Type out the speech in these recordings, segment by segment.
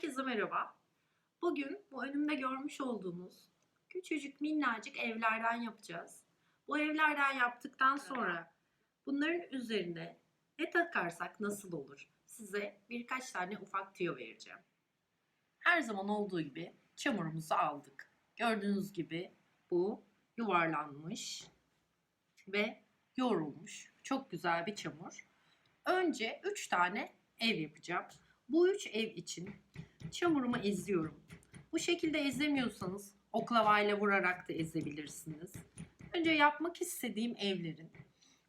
Herkese merhaba. Bugün bu önümde görmüş olduğumuz küçücük minnacık evlerden yapacağız. Bu evlerden yaptıktan sonra bunların üzerine ne takarsak nasıl olur? Size birkaç tane ufak tüyo vereceğim. Her zaman olduğu gibi çamurumuzu aldık. Gördüğünüz gibi bu yuvarlanmış ve yoğrulmuş. Çok güzel bir çamur. Önce 3 tane ev yapacağım. Bu üç ev için çamurumu eziyorum. Bu şekilde ezemiyorsanız oklavayla vurarak da ezebilirsiniz. Önce yapmak istediğim evlerin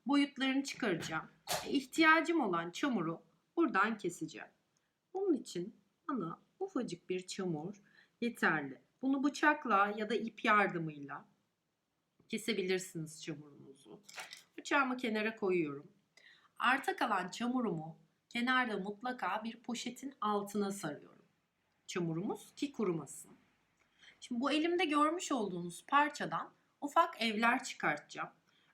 boyutlarını çıkaracağım. İhtiyacım olan çamuru buradan keseceğim. Bunun için bana ufacık bir çamur yeterli. Bunu bıçakla ya da ip yardımıyla kesebilirsiniz çamurunuzu. Bıçağımı kenara koyuyorum. Arta kalan çamurumu kenarda mutlaka bir poşetin altına sarıyorum. Çamurumuz ki kurumasın. Şimdi bu elimde görmüş olduğunuz parçadan ufak evler çıkartacağım.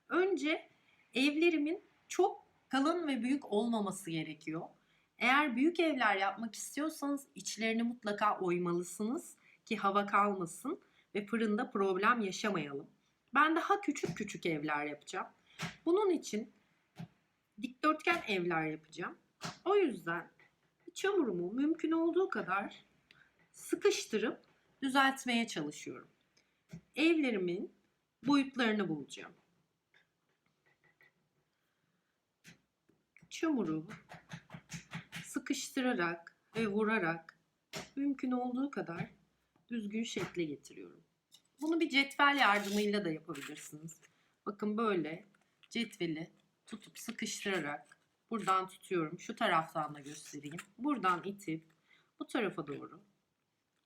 Önce evlerimin çok kalın ve büyük olmaması gerekiyor. Eğer büyük evler yapmak istiyorsanız içlerini mutlaka oymalısınız ki hava kalmasın ve fırında problem yaşamayalım. Ben daha küçük küçük evler yapacağım. Bunun için dikdörtgen evler yapacağım. O yüzden çamurumu mümkün olduğu kadar sıkıştırıp düzeltmeye çalışıyorum. Evlerimin boyutlarını bulacağım. Çamuru sıkıştırarak ve vurarak mümkün olduğu kadar düzgün şekle getiriyorum. Bunu bir cetvel yardımıyla da yapabilirsiniz. Bakın böyle cetveli tutup sıkıştırarak buradan tutuyorum. Şu taraftan da göstereyim. Buradan itip bu tarafa doğru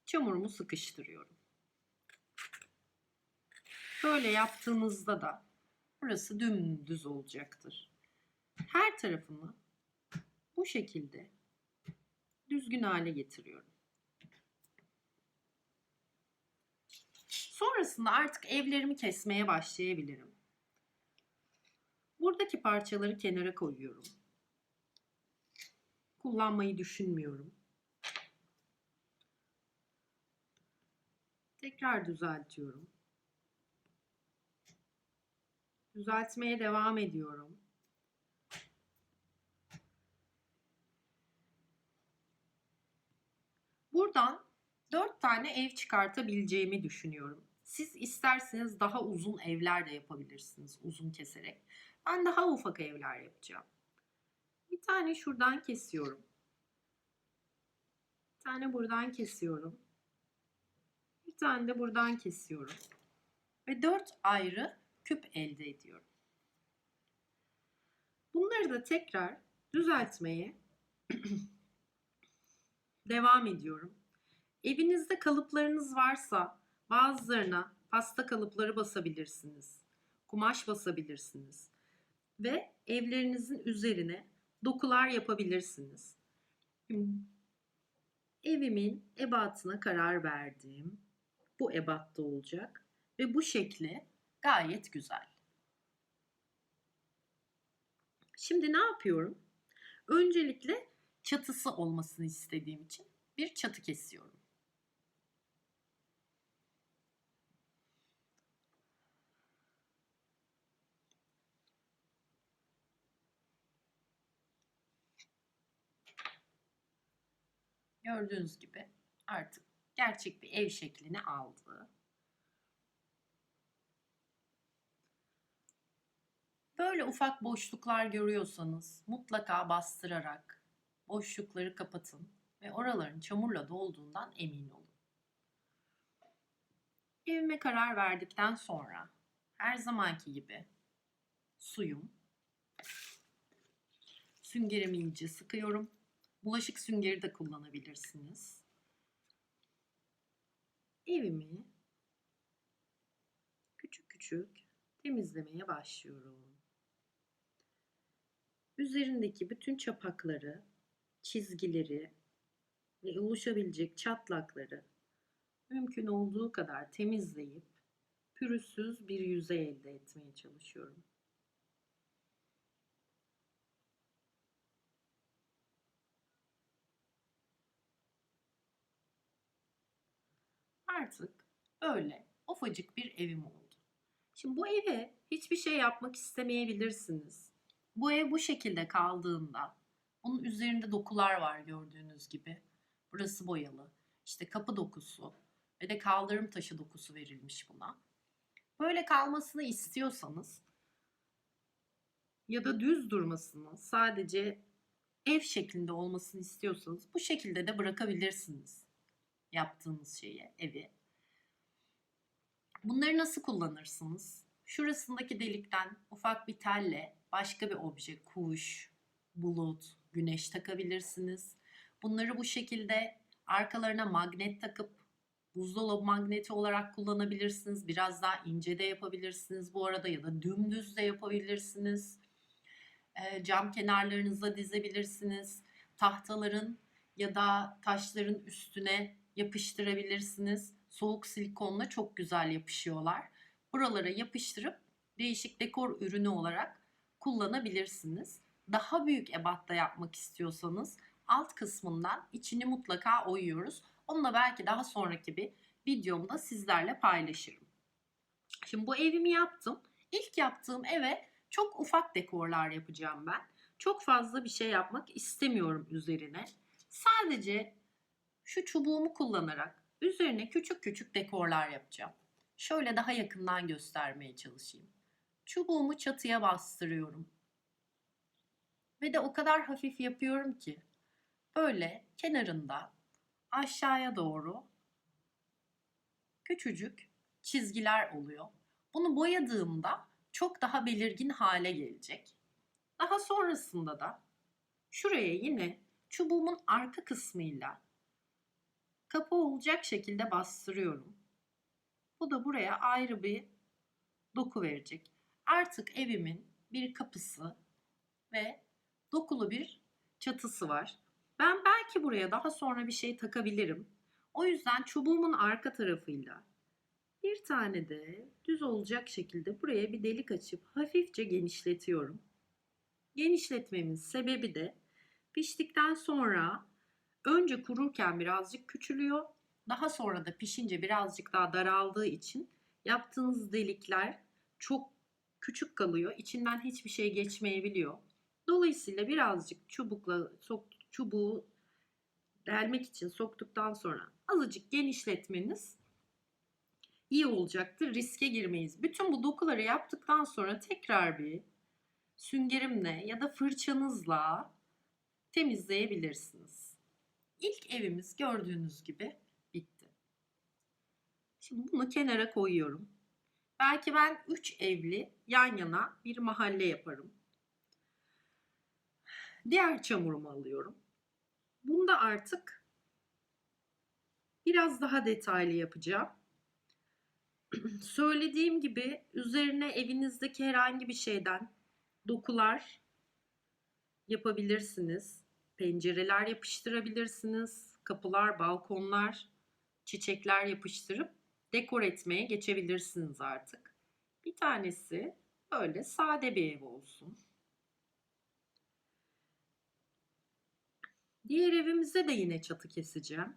çamurumu sıkıştırıyorum. Böyle yaptığınızda da burası dümdüz olacaktır. Her tarafını bu şekilde düzgün hale getiriyorum. Sonrasında artık evlerimi kesmeye başlayabilirim. Buradaki parçaları kenara koyuyorum. Kullanmayı düşünmüyorum. Tekrar düzeltiyorum. Düzeltmeye devam ediyorum. Buradan 4 tane ev çıkartabileceğimi düşünüyorum. Siz isterseniz daha uzun evler de yapabilirsiniz uzun keserek. Ben daha ufak evler yapacağım. Bir tane şuradan kesiyorum. Bir tane buradan kesiyorum. Bir tane de buradan kesiyorum. Ve dört ayrı küp elde ediyorum. Bunları da tekrar düzeltmeye devam ediyorum. Evinizde kalıplarınız varsa bazılarına pasta kalıpları basabilirsiniz. Kumaş basabilirsiniz. Ve evlerinizin üzerine dokular yapabilirsiniz. Evimin ebatına karar verdim. Bu ebatta olacak ve bu şekli gayet güzel. Şimdi ne yapıyorum? Öncelikle çatısı olmasını istediğim için bir çatı kesiyorum. Gördüğünüz gibi artık gerçek bir ev şeklini aldı. Böyle ufak boşluklar görüyorsanız mutlaka bastırarak boşlukları kapatın ve oraların çamurla dolduğundan emin olun. Evime karar verdikten sonra her zamanki gibi suyum, süngerimi iyice sıkıyorum. Bulaşık süngeri de kullanabilirsiniz. Evimi küçük küçük temizlemeye başlıyorum. Üzerindeki bütün çapakları, çizgileri ve oluşabilecek çatlakları mümkün olduğu kadar temizleyip pürüzsüz bir yüzey elde etmeye çalışıyorum. Artık böyle ufacık bir evim oldu. Şimdi bu eve hiçbir şey yapmak istemeyebilirsiniz. Bu ev bu şekilde kaldığında onun üzerinde dokular var gördüğünüz gibi. Burası boyalı. İşte kapı dokusu ve de kaldırım taşı dokusu verilmiş buna. Böyle kalmasını istiyorsanız ya da düz durmasını sadece ev şeklinde olmasını istiyorsanız bu şekilde de bırakabilirsiniz yaptığınız şeyi, evi. Bunları nasıl kullanırsınız? Şurasındaki delikten ufak bir telle başka bir obje, kuş, bulut, güneş takabilirsiniz. Bunları bu şekilde arkalarına magnet takıp buzdolabı magneti olarak kullanabilirsiniz. Biraz daha ince de yapabilirsiniz bu arada ya da dümdüz de yapabilirsiniz. E, cam kenarlarınıza dizebilirsiniz. Tahtaların ya da taşların üstüne yapıştırabilirsiniz. Soğuk silikonla çok güzel yapışıyorlar. Buralara yapıştırıp değişik dekor ürünü olarak kullanabilirsiniz. Daha büyük ebatta yapmak istiyorsanız alt kısmından içini mutlaka oyuyoruz. Onu da belki daha sonraki bir videomda sizlerle paylaşırım. Şimdi bu evimi yaptım. İlk yaptığım eve çok ufak dekorlar yapacağım ben. Çok fazla bir şey yapmak istemiyorum üzerine. Sadece şu çubuğumu kullanarak üzerine küçük küçük dekorlar yapacağım. Şöyle daha yakından göstermeye çalışayım. Çubuğumu çatıya bastırıyorum. Ve de o kadar hafif yapıyorum ki böyle kenarında aşağıya doğru küçücük çizgiler oluyor. Bunu boyadığımda çok daha belirgin hale gelecek. Daha sonrasında da şuraya yine çubuğumun arka kısmıyla kapı olacak şekilde bastırıyorum. Bu da buraya ayrı bir doku verecek. Artık evimin bir kapısı ve dokulu bir çatısı var. Ben belki buraya daha sonra bir şey takabilirim. O yüzden çubuğumun arka tarafıyla bir tane de düz olacak şekilde buraya bir delik açıp hafifçe genişletiyorum. Genişletmemin sebebi de piştikten sonra önce kururken birazcık küçülüyor. Daha sonra da pişince birazcık daha daraldığı için yaptığınız delikler çok küçük kalıyor. İçinden hiçbir şey geçmeyebiliyor. Dolayısıyla birazcık çubukla sok, çubuğu delmek için soktuktan sonra azıcık genişletmeniz iyi olacaktır. Riske girmeyiz. Bütün bu dokuları yaptıktan sonra tekrar bir süngerimle ya da fırçanızla temizleyebilirsiniz. İlk evimiz gördüğünüz gibi bitti. Şimdi bunu kenara koyuyorum. Belki ben 3 evli yan yana bir mahalle yaparım. Diğer çamurumu alıyorum. Bunda artık biraz daha detaylı yapacağım. Söylediğim gibi üzerine evinizdeki herhangi bir şeyden dokular yapabilirsiniz. Pencereler yapıştırabilirsiniz. Kapılar, balkonlar, çiçekler yapıştırıp dekor etmeye geçebilirsiniz artık. Bir tanesi böyle sade bir ev olsun. Diğer evimize de yine çatı keseceğim.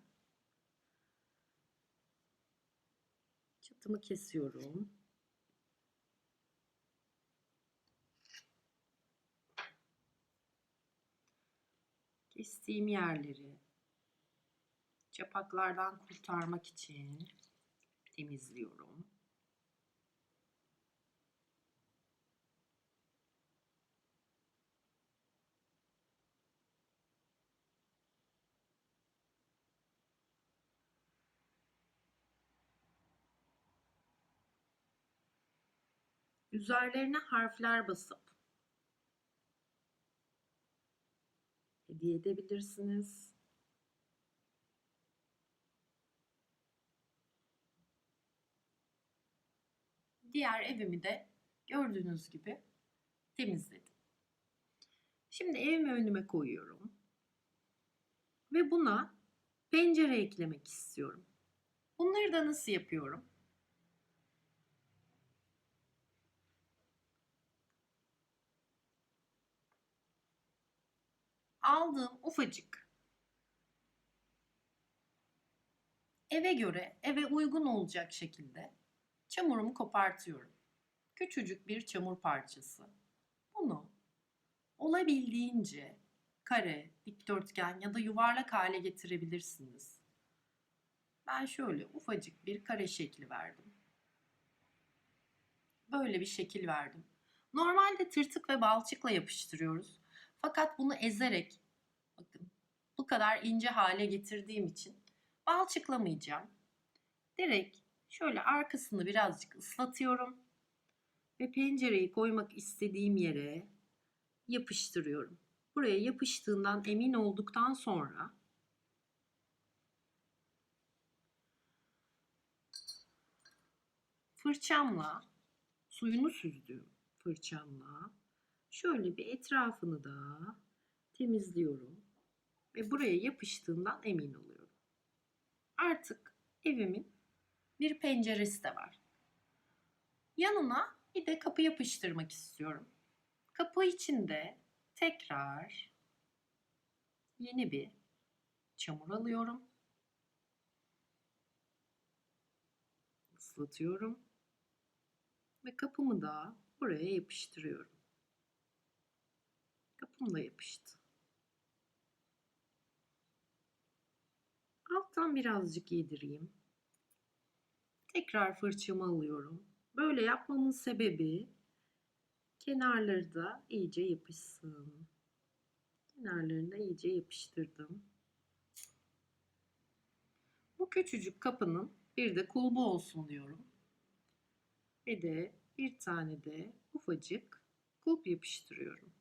Çatımı kesiyorum. Kestiğim yerleri çapaklardan kurtarmak için temizliyorum. Üzerlerine harfler basıp hediye edebilirsiniz. Diğer evimi de gördüğünüz gibi temizledim. Şimdi evimi önüme koyuyorum. Ve buna pencere eklemek istiyorum. Bunları da nasıl yapıyorum? Aldığım ufacık eve göre, eve uygun olacak şekilde çamurumu kopartıyorum. Küçücük bir çamur parçası. Bunu olabildiğince kare, dikdörtgen ya da yuvarlak hale getirebilirsiniz. Ben şöyle ufacık bir kare şekli verdim. Böyle bir şekil verdim. Normalde tırtık ve balçıkla yapıştırıyoruz. Fakat bunu ezerek bakın bu kadar ince hale getirdiğim için balçıklamayacağım. Direkt şöyle arkasını birazcık ıslatıyorum ve pencereyi koymak istediğim yere yapıştırıyorum. Buraya yapıştığından emin olduktan sonra fırçamla suyunu süzdüğüm fırçamla şöyle bir etrafını da temizliyorum ve buraya yapıştığından emin oluyorum. Artık evimin bir penceresi de var. Yanına bir de kapı yapıştırmak istiyorum. Kapı için de tekrar yeni bir çamur alıyorum. Islatıyorum. Ve kapımı da buraya yapıştırıyorum. Da yapıştı. Alttan birazcık yedireyim. Tekrar fırçamı alıyorum. Böyle yapmamın sebebi kenarları da iyice yapışsın. Kenarlarını da iyice yapıştırdım. Bu küçücük kapının bir de kulbu olsun diyorum. Ve de bir tane de ufacık kulp yapıştırıyorum.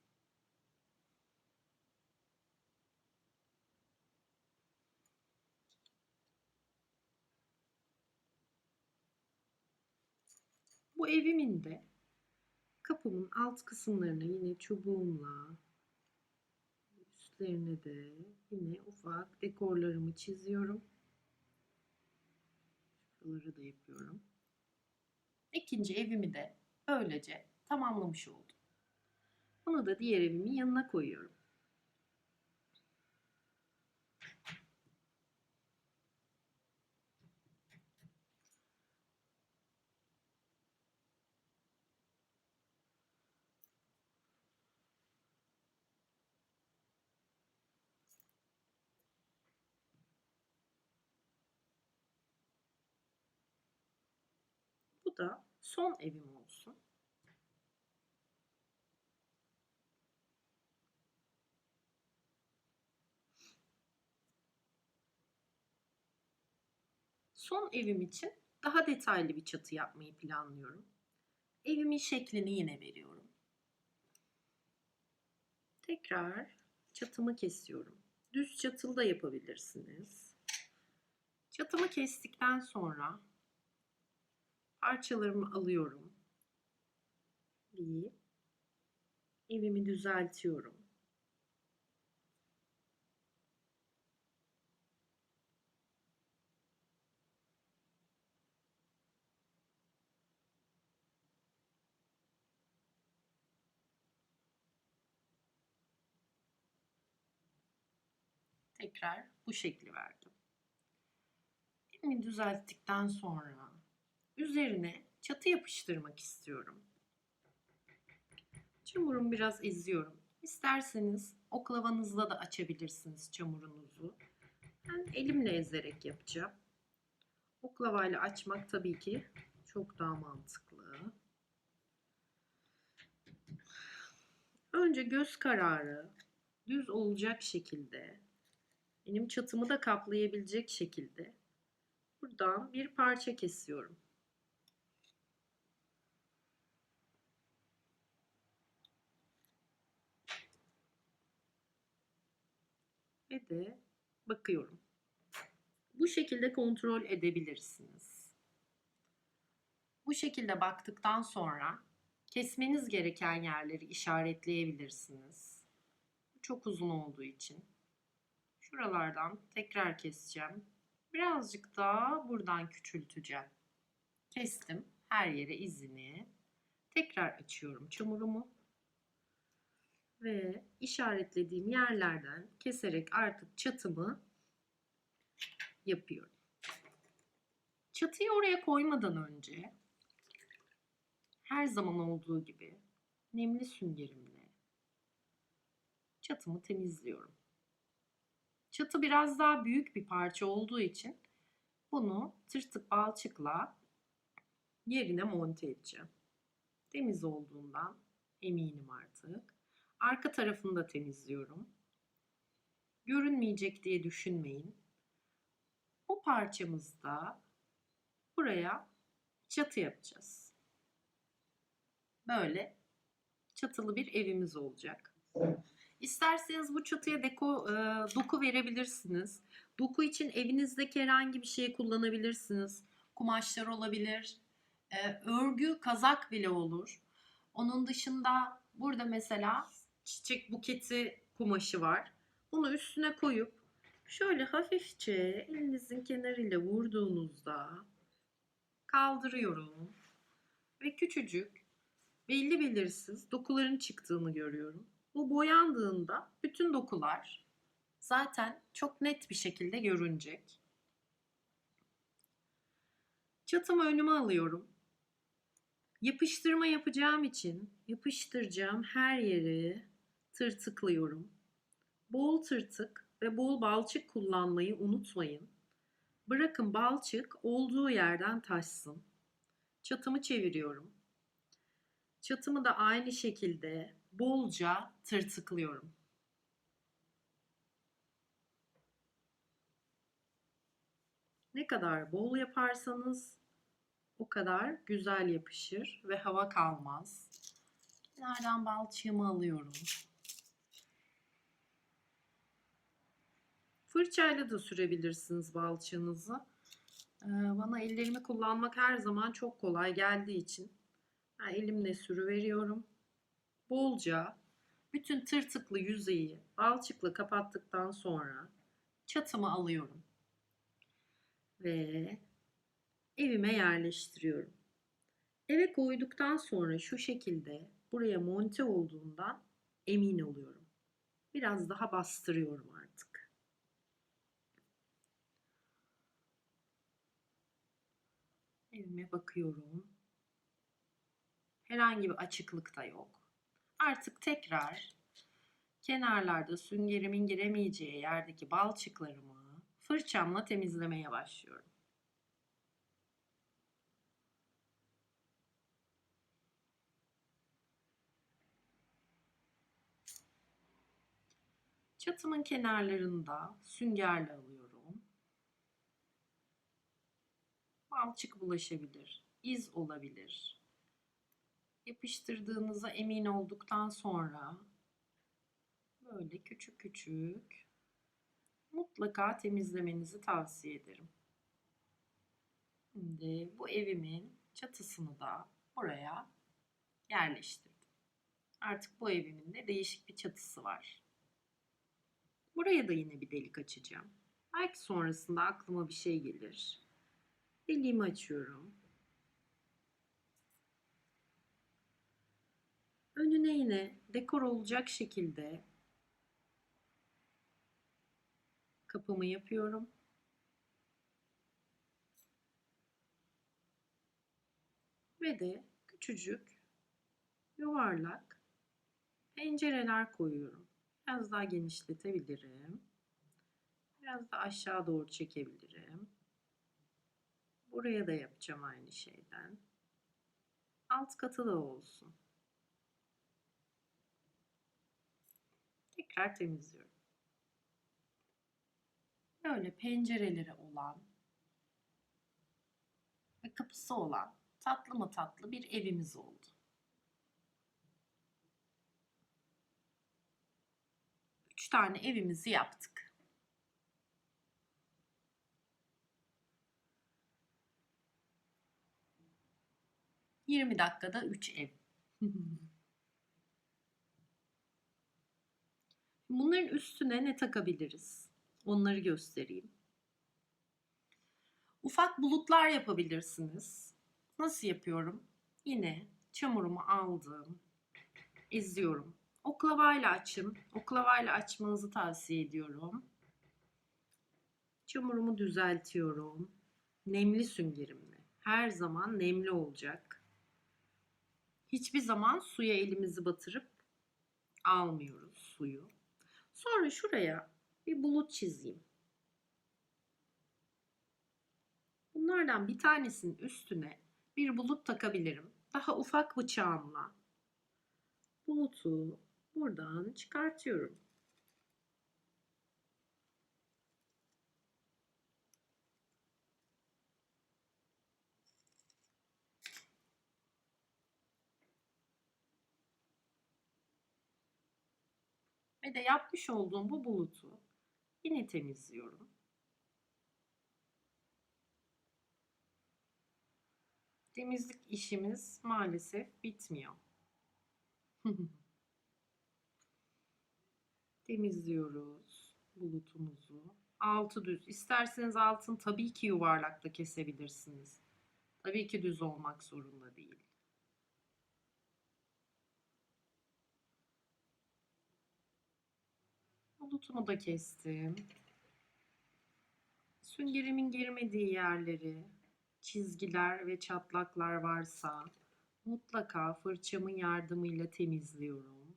Bu evimin de kapımın alt kısımlarına yine çubuğumla üstlerine de yine ufak dekorlarımı çiziyorum. Şuraları da yapıyorum. İkinci evimi de böylece tamamlamış oldum. Bunu da diğer evimin yanına koyuyorum. Bu da son evim olsun. Son evim için daha detaylı bir çatı yapmayı planlıyorum. Evimin şeklini yine veriyorum. Tekrar çatımı kesiyorum. Düz çatılı da yapabilirsiniz. Çatımı kestikten sonra parçalarımı alıyorum. Bir evimi düzeltiyorum. Tekrar bu şekli verdim. Evimi düzelttikten sonra üzerine çatı yapıştırmak istiyorum. Çamurumu biraz eziyorum. İsterseniz oklavanızla da açabilirsiniz çamurunuzu. Ben elimle ezerek yapacağım. Oklavayla açmak tabii ki çok daha mantıklı. Önce göz kararı düz olacak şekilde benim çatımı da kaplayabilecek şekilde buradan bir parça kesiyorum. Ve de bakıyorum. Bu şekilde kontrol edebilirsiniz. Bu şekilde baktıktan sonra kesmeniz gereken yerleri işaretleyebilirsiniz. Çok uzun olduğu için. Şuralardan tekrar keseceğim. Birazcık daha buradan küçülteceğim. Kestim her yere izini. Tekrar açıyorum çamurumu. Ve işaretlediğim yerlerden keserek artık çatımı yapıyorum. Çatıyı oraya koymadan önce her zaman olduğu gibi nemli süngerimle çatımı temizliyorum. Çatı biraz daha büyük bir parça olduğu için bunu tırtık balçıkla yerine monte edeceğim. Temiz olduğundan eminim artık. Arka tarafını da temizliyorum. Görünmeyecek diye düşünmeyin. Bu parçamızda buraya çatı yapacağız. Böyle çatılı bir evimiz olacak. İsterseniz bu çatıya deko, e, doku verebilirsiniz. Doku için evinizdeki herhangi bir şeyi kullanabilirsiniz. Kumaşlar olabilir, e, örgü, kazak bile olur. Onun dışında burada mesela çiçek buketi kumaşı var. Bunu üstüne koyup şöyle hafifçe elinizin kenarıyla vurduğunuzda kaldırıyorum ve küçücük belli belirsiz dokuların çıktığını görüyorum. Bu boyandığında bütün dokular zaten çok net bir şekilde görünecek. Çatımı önüme alıyorum. Yapıştırma yapacağım için yapıştıracağım her yeri tırtıklıyorum. Bol tırtık ve bol balçık kullanmayı unutmayın. Bırakın balçık olduğu yerden taşsın. Çatımı çeviriyorum. Çatımı da aynı şekilde bolca tırtıklıyorum. Ne kadar bol yaparsanız o kadar güzel yapışır ve hava kalmaz. Kenardan balçığımı alıyorum. Fırçayla da sürebilirsiniz balçığınızı. Ee, Bana ellerimi kullanmak her zaman çok kolay geldiği için ben elimle sürüveriyorum. Bolca bütün tırtıklı yüzeyi balçıkla kapattıktan sonra çatımı alıyorum. Ve evime yerleştiriyorum. Eve koyduktan sonra şu şekilde buraya monte olduğundan emin oluyorum. Biraz daha bastırıyorum artık. Evime bakıyorum. Herhangi bir açıklık da yok. Artık tekrar kenarlarda süngerimin giremeyeceği yerdeki balçıklarımı fırçamla temizlemeye başlıyorum. Çatımın kenarlarında süngerle alıyorum. Balçık bulaşabilir, iz olabilir. Yapıştırdığınıza emin olduktan sonra böyle küçük küçük mutlaka temizlemenizi tavsiye ederim. Şimdi bu evimin çatısını da buraya yerleştirdim. Artık bu evimin de değişik bir çatısı var. Buraya da yine bir delik açacağım. Belki sonrasında aklıma bir şey gelir. Deliğimi açıyorum. Önüne yine dekor olacak şekilde kapımı yapıyorum. Ve de küçücük yuvarlak pencereler koyuyorum. Biraz daha genişletebilirim. Biraz da aşağı doğru çekebilirim. Buraya da yapacağım aynı şeyden. Alt katı da olsun. Tekrar temizliyorum. Böyle pencereleri olan ve kapısı olan tatlı mı tatlı bir evimiz oldu. Üç tane evimizi yaptık. Yirmi dakikada üç ev. Bunların üstüne ne takabiliriz? Onları göstereyim. Ufak bulutlar yapabilirsiniz. Nasıl yapıyorum? Yine çamurumu aldım. Eziyorum. Oklavayla açın. Oklavayla açmanızı tavsiye ediyorum. Çamurumu düzeltiyorum. nemli süngerimle. Her zaman nemli olacak. Hiçbir zaman suya elimizi batırıp almıyoruz suyu. Sonra şuraya bir bulut çizeyim. Bunlardan bir tanesinin üstüne bir bulut takabilirim. Daha ufak bıçağımla bulutu buradan çıkartıyorum. Ve de yapmış olduğum bu bulutu yine temizliyorum. Temizlik işimiz maalesef bitmiyor. Temizliyoruz bulutumuzu. Altı düz. İsterseniz altın tabii ki yuvarlak da kesebilirsiniz. Tabii ki düz olmak zorunda değil. Bulutumu da kestim. Süngerimin girmediği yerleri, çizgiler ve çatlaklar varsa mutlaka fırçamın yardımıyla temizliyorum.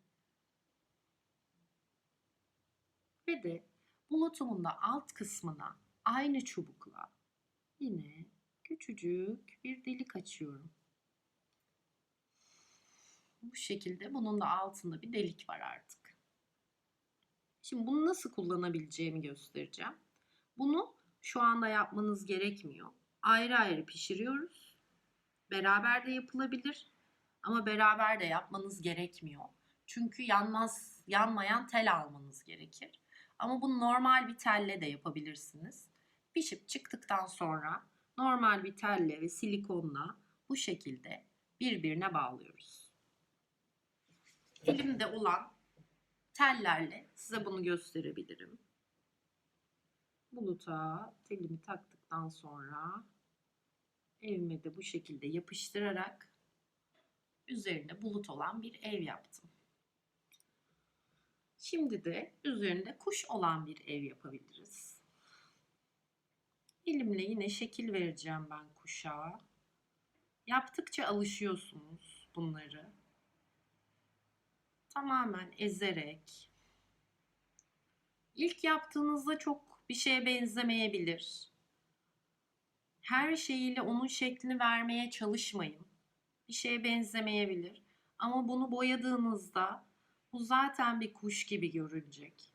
Ve de bulutumun da alt kısmına aynı çubukla yine küçücük bir delik açıyorum. Bu şekilde bunun da altında bir delik var artık. Şimdi bunu nasıl kullanabileceğimi göstereceğim. Bunu şu anda yapmanız gerekmiyor. Ayrı ayrı pişiriyoruz. Beraber de yapılabilir. Ama beraber de yapmanız gerekmiyor. Çünkü yanmaz, yanmayan tel almanız gerekir. Ama bunu normal bir telle de yapabilirsiniz. Pişip çıktıktan sonra normal bir telle ve silikonla bu şekilde birbirine bağlıyoruz. Elimde olan tellerle size bunu gösterebilirim. Buluta telimi taktıktan sonra evime de bu şekilde yapıştırarak üzerinde bulut olan bir ev yaptım. Şimdi de üzerinde kuş olan bir ev yapabiliriz. Elimle yine şekil vereceğim ben kuşa. Yaptıkça alışıyorsunuz bunları. Tamamen ezerek. İlk yaptığınızda çok bir şeye benzemeyebilir. Her şeyiyle onun şeklini vermeye çalışmayın. Bir şeye benzemeyebilir. Ama bunu boyadığınızda bu zaten bir kuş gibi görünecek.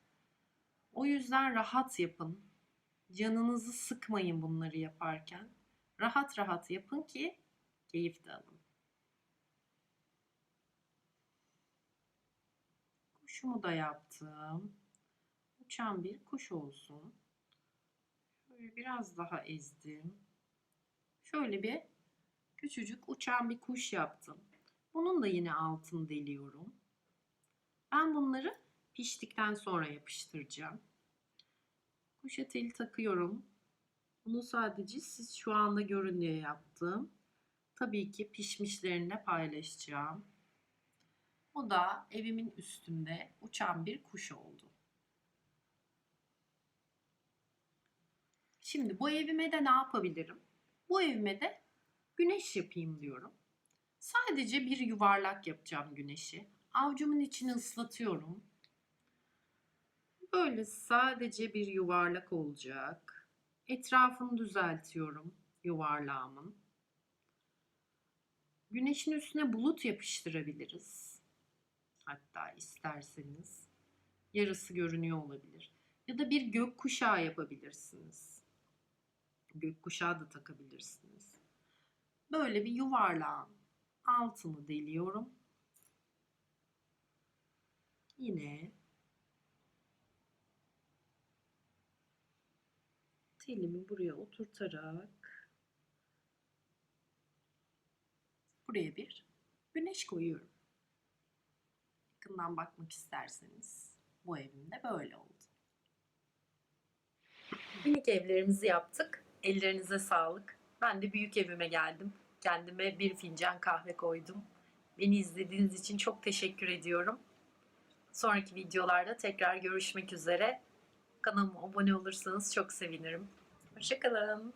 O yüzden rahat yapın. Canınızı sıkmayın bunları yaparken. Rahat rahat yapın ki keyif de alın. Kuşumu da yaptım. Uçan bir kuş olsun. Şöyle biraz daha ezdim. Şöyle bir küçücük uçan bir kuş yaptım. Bunun da yine altını deliyorum. Ben bunları piştikten sonra yapıştıracağım. Kuşa teli takıyorum. Bunu sadece siz şu anda görün diye yaptım. Tabii ki pişmişlerini paylaşacağım. O da evimin üstünde uçan bir kuş oldu. Şimdi bu evime de ne yapabilirim? Bu evime de güneş yapayım diyorum. Sadece bir yuvarlak yapacağım güneşi. Avcumun içini ıslatıyorum. Böyle sadece bir yuvarlak olacak. Etrafını düzeltiyorum yuvarlağımın. Güneşin üstüne bulut yapıştırabiliriz. Hatta isterseniz yarısı görünüyor olabilir. Ya da bir gök kuşağı yapabilirsiniz. Gök kuşağı da takabilirsiniz. Böyle bir yuvarlağın altını deliyorum. Yine telimi buraya oturtarak buraya bir güneş koyuyorum. Yakından bakmak isterseniz bu evimde böyle oldu. Minik evlerimizi yaptık. Ellerinize sağlık. Ben de büyük evime geldim. Kendime bir fincan kahve koydum. Beni izlediğiniz için çok teşekkür ediyorum. Sonraki videolarda tekrar görüşmek üzere. Kanalıma abone olursanız çok sevinirim. Hoşçakalın.